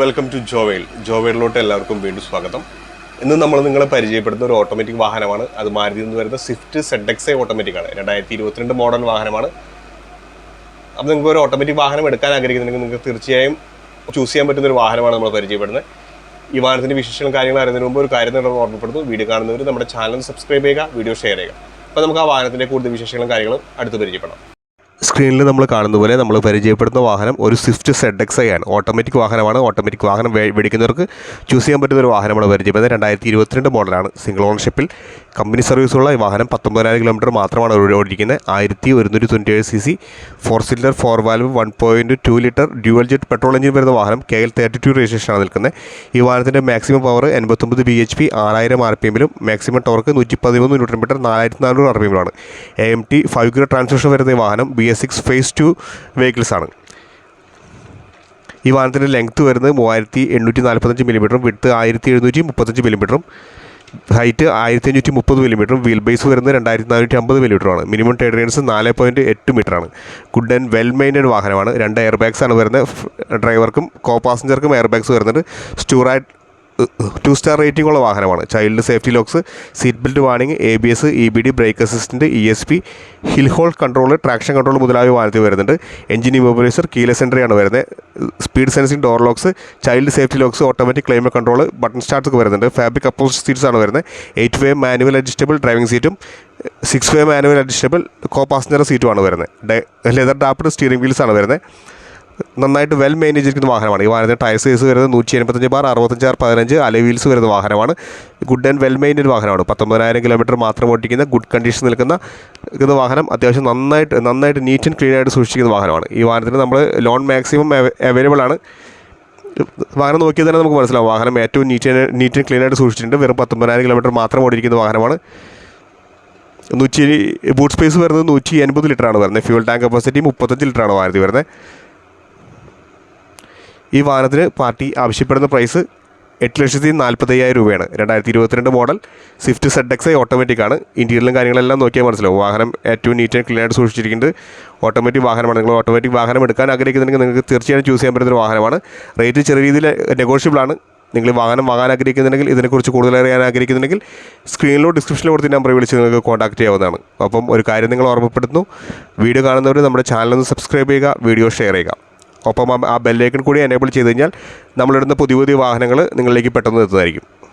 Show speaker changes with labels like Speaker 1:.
Speaker 1: Welcome to ജോവേൽ ജോവേലിലോട്ട് എല്ലാവർക്കും വീണ്ടും സ്വാഗതം. ഇന്ന് നമ്മൾ നിങ്ങളെ പരിചയപ്പെടുന്ന ഒരു ഓട്ടോമാറ്റിക് വാഹനമാണ്. അത് മാരുതി എന്ന് വരുന്ന Swift Z X I automatic ആണ്. രണ്ടായിരത്തി ഇരുപത്തിരണ്ട് മോഡൽ വാഹനമാണ്. അപ്പോൾ നിങ്ങൾക്ക് ഒരു ഓട്ടോമാറ്റിക് വാഹനം എടുക്കാൻ ആഗ്രഹിക്കുന്നുണ്ടെങ്കിൽ നിങ്ങൾക്ക് തീർച്ചയായും ചൂസ് ചെയ്യാൻ പറ്റുന്ന ഒരു വാഹനമാണ് നമ്മൾ പരിചയപ്പെടുന്നത്. ഈ വാഹനത്തിന്റെ വിശേഷങ്ങളും കാര്യങ്ങൾ അറിയുന്നതിന് മുമ്പ് ഒരു കാര്യം നമ്മൾ ഓർമ്മപ്പെടുന്നു വീഡിയോ കാണുന്നവർ നമ്മുടെ ചാനൽ സബ്സ്ക്രൈബ് ചെയ്യുക വീഡിയോ ഷെയർ ചെയ്യുക. അപ്പോൾ നമുക്ക് ആ വാഹനത്തിന്റെ കൂടുതൽ വിശേഷങ്ങളും കാര്യങ്ങളും അടുത്ത് പരിചയപ്പെടാം. സ്ക്രീനിൽ നമ്മൾ കാണുന്ന പോലെ നമ്മൾ പരിചയപ്പെടുന്ന വാഹനം ഒരു സ്വിഫ്റ്റ് സെഡ് എക്സ് ഐ ആണ്. ഓട്ടോമാറ്റിക് വാഹനമാണ്. ഓട്ടോമാറ്റിക് വാഹനം വേടിക്കുന്നവർക്ക് ചൂസ് ചെയ്യാൻ പറ്റുന്ന ഒരു വാഹനമാണ് പരിചയപ്പെടുന്നത് രണ്ടായിരത്തി ഇരുപത്തിരണ്ട് മോഡലാണ് സിംഗിൾ ഓണർഷിപ്പിൽ കമ്പനി സർവീസുള്ള ഈ വാഹനം പത്തൊമ്പതിനായിരം കിലോമീറ്റർ മാത്രമാണ് ഓടി- ഓടിക്കുന്നത് ആയിരത്തി ഒരുന്നൂറ്റി തൊണ്ണൂറ്റി ഏഴ് C C four cylinder four valve one point two litre dual jet petrol engine വരുന്ന വാഹനം കെ എൽ തേർട്ടി ടു രജിസ്ട്രേഷനാണ് നിൽക്കുന്നത്. ഈ വാഹനത്തിന്റെ മാക്സിമം പവർ എൺപത്തൊമ്പത് ബി എച്ച് പി ആറായിരം ആർ പി എമ്മിലും മാക്സിമം ടോർക്ക് നൂറ്റി പതിമൂന്ന് ന്യൂട്രൺ മീറ്റർ നാലായിരത്തി നാനൂറ് ആർ പി എമ്മിലാണ് A M T five kilo transmission വരുന്ന ഈ വാഹനം B S six phase two vehicles ആണ്. ഈ വാഹനത്തിന്റെ ലെങ്ത് വരുന്നത് മൂവായിരത്തി എണ്ണൂറ്റി നാൽപ്പത്തഞ്ച് മില്ലിമീറ്ററും വിട്ട് ആയിരത്തി എഴുന്നൂറ്റി മുപ്പത്തഞ്ച് മില്ലിമീറ്ററും ഹൈറ്റ് ആയിരത്തി അഞ്ഞൂറ്റി മുപ്പത് മില്ലിമീറ്ററും വീൽ ബേസ് വരുന്നത് രണ്ടായിരത്തി നാനൂറ്റി അമ്പത് മില്ലിമീറ്ററാണ് മിനിമം ടയർ റേൻസ് നാല് പോയിന്റ് എട്ട് മീറ്ററാണ് ഗുഡ് ആൻഡ് വെൽ മെയിന്റഡ് വാഹനമാണ്. രണ്ട് എയർ ബാഗ്സാണ് വരുന്നത്. ഡ്രൈവർക്കും കോ പാസഞ്ചർക്കും എയർ ബാഗ്സ് വരുന്നുണ്ട് സ്റ്റൂറായിട്ട് ടു സ്റ്റാർ റേറ്റിംഗ് ഉള്ള വാഹനമാണ്. Child safety locks seat belt warning A B S E B D brake assistant E S P hill hold control traction control മുതലായ വാഹനത്തിൽ വരുന്നുണ്ട്. Engine immobiliser കീല സെന്ററിയാണ് വരുന്നത്. Speed sensing door locks child safety locks automatic climate control button starts ഒക്കെ വരുന്നുണ്ട്. Fabric അപ്പോൾ seats ആണ് വരുന്നത്. Eight way manual adjustable driving സീറ്റും six way manual adjustable co passenger സീറ്റുമാണ് വരുന്നത്. ലെതർ ഡാപ്ഡ് സ്റ്റിയറിംഗ് വീൽസ് ആണ് വരുന്നത്. നന്നായിട്ട് വെൽ മാനേജ് ചെയ്തിരിക്കുന്ന വാഹനമാണ്. ഈ വാഹനത്തിന് ടയർ സൈസ് വരുന്നത് നൂറ്റി എൺപത്തഞ്ച് ബാർ അറുപത്തഞ്ച് ആർ പതിനഞ്ച് അലവീൽസ് വരുന്ന വാഹനമാണ്. ഗുഡ് ആൻഡ് വെൽ മെയിന്റെയിൻ വാഹനമാണ്. പത്തൊമ്പതിനായിരം കിലോമീറ്റർ മാത്രം ഓടിക്കുന്ന ഗുഡ് കണ്ടീഷൻ നിൽക്കുന്ന ഇത് വാഹനം അത്യാവശ്യം നന്നായിട്ട് നന്നായിട്ട് നീറ്റ് ആൻഡ് ക്ലീൻ ആയിട്ട് സൂക്ഷിക്കുന്ന വാഹനമാണ്. ഈ വാഹനത്തിന് നമ്മൾ ലോൺ മാക്സിമം അവൈലബിൾ ആണ്. വാഹനം നോക്കിയാൽ തന്നെ നമുക്ക് മനസ്സിലാവും. വാഹനം ഏറ്റവും നീറ്റ് നീറ്റ് ആൻഡ് ക്ലീൻ ആയിട്ട് സൂക്ഷിച്ചിട്ടുണ്ട്. വെറും പത്തൊമ്പതിനായിരം കിലോമീറ്റർ മാത്രം ഓടിയിരിക്കുന്ന വാഹനമാണ്. നൂറ്റി ബൂട്ട് സ്പേസ് വരുന്നത് നൂറ്റി എൺപത് ലിറ്ററാണ് വരുന്നത്. ഫ്യൂൽ ടാങ്ക് കപ്പാസിറ്റി മുപ്പത്തഞ്ച് ലിറ്ററാണ് വാഹനത്തിൽ വരുന്നത്. ഈ വാഹനത്തിന് പാർട്ടി ആവശ്യപ്പെടുന്ന പ്രൈസ് എട്ട് ലക്ഷത്തി നാൽപ്പത്തയ്യായിരം രൂപയാണ്. രണ്ടായിരത്തി ഇരുപത്തിരണ്ട് model Swift Z X I automatic ആണ് ഇന്റീരിയലും കാര്യങ്ങളെല്ലാം നോക്കിയാൽ മനസ്സിലാവും. വാഹനം ഏറ്റവും നീറ്റ് ആൻഡ് ക്ലീൻ ആയിട്ട് സൂക്ഷിച്ചിരിക്കുന്നത് ഓട്ടോമാറ്റിക് വാഹനമാണ്. നിങ്ങൾ ഓട്ടോമാറ്റിക് വാഹനം എടുക്കാൻ ആഗ്രഹിക്കുന്നുണ്ടെങ്കിൽ നിങ്ങൾക്ക് തീർച്ചയായും ചൂസ് ചെയ്യാൻ പറ്റുന്ന ഒരു വാഹനമാണ്. റേറ്റ് ചെറിയ രീതിയിൽ നെഗോഷ്യബിൾ ആണ്. നിങ്ങൾ വാഹനം വാങ്ങാൻ ആഗ്രഹിക്കുന്നുണ്ടെങ്കിൽ ഇതിനെക്കുറിച്ച് കൂടുതൽ അറിയാൻ ആഗ്രഹിക്കുന്നുണ്ടെങ്കിൽ സ്ക്രീനിലോ ഡിസ്ക്രിപ്ഷനിലോ കൊടുത്ത് നമ്പർ വിളിച്ച് നിങ്ങൾക്ക് കോൺടാക്ട് ചെയ്യാവുന്നതാണ്. അപ്പം ഒരു കാര്യം നിങ്ങൾ ഓർമ്മപ്പെടുത്തുന്നു. വീഡിയോ കാണുന്നവർ നമ്മുടെ ചാനൽ ഒന്ന് സബ്സ്ക്രൈബ് ചെയ്യുക വീഡിയോ ഷെയർ ചെയ്യുക. ഒപ്പം ആ- ബെല്ലേക്കൺ കൂടി എനേബിൾ ചെയ്ത് കഴിഞ്ഞാൽ നമ്മളിടുന്ന പുതിയ പുതിയ വാഹനങ്ങൾ നിങ്ങളിലേക്ക് പെട്ടെന്ന് എത്തുന്നതായിരിക്കും.